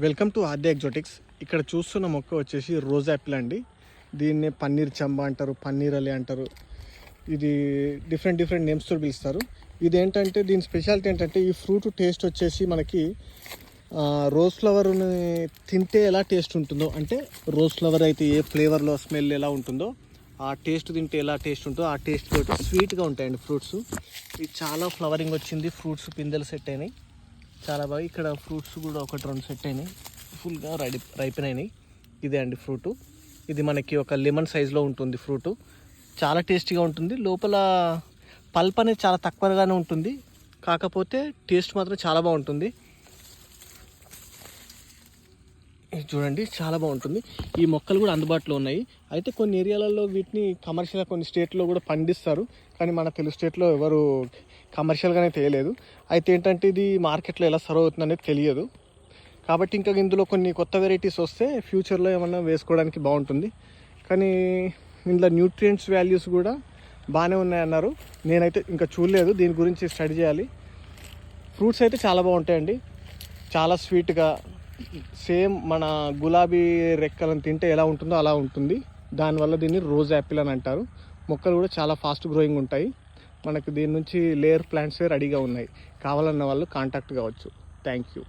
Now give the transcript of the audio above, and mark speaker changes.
Speaker 1: Welcome to ఆద్య ఎగ్జోటిక్స్. ఇక్కడ చూస్తున్న మొక్క వచ్చేసి రోజ్ యాపిల్ అండి. దీన్నే పన్నీర్ చంబ అంటారు పన్నీర్ అలి అంటారు. ఇది డిఫరెంట్ డిఫరెంట్ నేమ్స్తో పిలుస్తారు. ఇది ఏంటంటే దీని స్పెషాలిటీ ఏంటంటే ఈ ఫ్రూట్ టేస్ట్ వచ్చేసి మనకి రోజ్ ఫ్లవర్ని తింటే ఎలా టేస్ట్ ఉంటుందో అంటే రోజ్ ఫ్లవర్ అయితే ఏ ఫ్లేవర్లో స్మెల్ ఎలా ఉంటుందో ఆ టేస్ట్ తింటే ఎలా టేస్ట్ ఉంటుందో ఆ టేస్ట్ తోటి స్వీట్గా ఉంటాయండి ఫ్రూట్స్ ఇది చాలా ఫ్లవరింగ్ వచ్చింది ఫ్రూట్స్ పిందెలు సెట్ అయినాయి. చాలా బాగా ఇక్కడ ఫ్రూట్స్ కూడా ఒకటి రెండు సెట్ అయినాయి. ఫుల్గా రెడీ రైపెన్ అయినాయి. ఇదే అండి ఫ్రూటు. ఇది మనకి ఒక లెమన్ సైజులో ఉంటుంది ఫ్రూటు. చాలా టేస్టీగా ఉంటుంది. లోపల పల్ప్ అనేది చాలా తక్కువగానే ఉంటుంది. కాకపోతే టేస్ట్ మాత్రం చాలా బాగుంటుంది ఇది చూడండి చాలా బాగుంటుంది. ఈ మొక్కలు కూడా అందుబాటులో ఉన్నాయి. అయితే కొన్ని ఏరియాలలో వీటిని కమర్షియల్గా కొన్ని స్టేట్లో కూడా పండిస్తారు. కానీ మన తెలుగు స్టేట్లో ఎవరు కమర్షియల్గానే తెలియలేదు. అయితే ఏంటంటే ఇది మార్కెట్లో ఎలా సర్వ్ అవుతుంది అనేది తెలియదు. కాబట్టి ఇంకా ఇందులో కొన్ని కొత్త వెరైటీస్ వస్తే ఫ్యూచర్లో ఏమన్నా వేసుకోవడానికి బాగుంటుంది. కానీ ఇందులో న్యూట్రియంట్స్ వాల్యూస్ కూడా బాగానే ఉన్నాయన్నారు. నేనైతే ఇంకా చూడలేదు. దీని గురించి స్టడీ చేయాలి. ఫ్రూట్స్ అయితే చాలా బాగుంటాయండి. చాలా స్వీట్గా సేమ్ మన గులాబీ రెక్కలను తింటే ఎలా ఉంటుందో అలా ఉంటుంది. దానివల్ల దీన్ని రోజ్ యాపిల్ అని అంటారు. మొక్కలు కూడా చాలా ఫాస్ట్ గ్రోయింగ్ ఉంటాయి. మనకు దీని నుంచి లేయర్ ప్లాంట్సే రెడీగా ఉన్నాయి. కావాలన్న వాళ్ళు కాంటాక్ట్ కావచ్చు. Thank you.